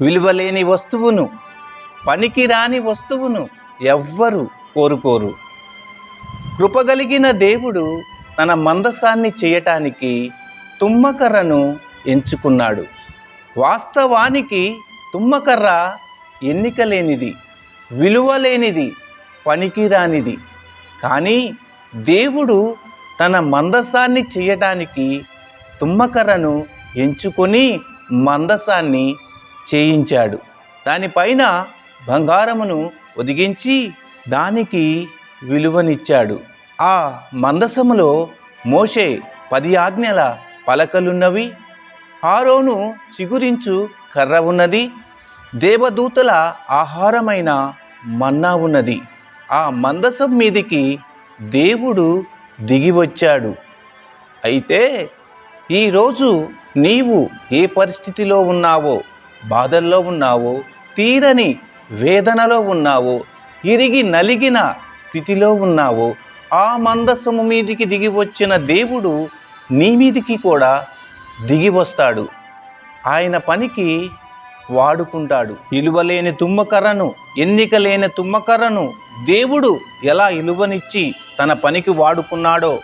విలువలేని వస్తువును పనికిరాని వస్తువును ఎవ్వరు కోరుకోరు. కృపగలిగిన దేవుడు తన మందసాన్ని చేయటానికి తుమ్మకర్రను ఎంచుకున్నాడు. వాస్తవానికి తుమ్మకర్ర ఎన్నిక లేనిది విలువ లేనిది పనికిరానిది. కానీ దేవుడు తన మందసాన్ని చేయటానికి తుమ్మకర్రను ఎంచుకొని మందసాన్ని చేయించాడు. దానిపైన బంగారమును ఒదిగించి దానికి విలువనిచ్చాడు. ఆ మందసములో మోషే పది ఆజ్ఞల పలకలున్నవి. ఆరోను చిగురించు కర్ర ఉన్నది. దేవదూతల ఆహారమైన మన్నా ఉన్నది. ఆ మందసం మీదికి దేవుడు దిగివచ్చాడు అయితే ఈరోజు నీవు ఏ పరిస్థితిలో ఉన్నావో? బాధల్లో ఉన్నావో తీరని వేదనలో ఉన్నావో ఇరిగి నలిగిన స్థితిలో ఉన్నావో ఆ మందసము మీదికి దిగి వచ్చిన దేవుడు నీ మీదికి కూడా దిగి వస్తాడు. ఆయన పనికి వాడుకుంటాడు. ఇలువలేని తుమ్మకర్రను ఎన్నిక లేని తుమ్మకర్రను దేవుడు ఎలా ఇలువనిచ్చి తన పనికి వాడుకున్నాడో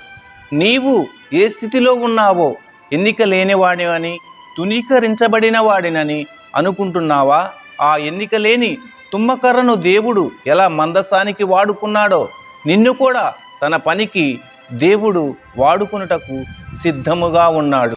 నీవు ఏ స్థితిలో ఉన్నావో ఎన్నిక లేనివాడివని తునీకరించబడిన వాడినని అనుకుంటున్నావా? ఆ ఎన్నిక లేని తుమ్మకర్రను దేవుడు ఎలా మందసానికి వాడుకున్నాడో? నిన్ను కూడా తన పనికి దేవుడు వాడుకునుటకు సిద్ధముగా ఉన్నాడు.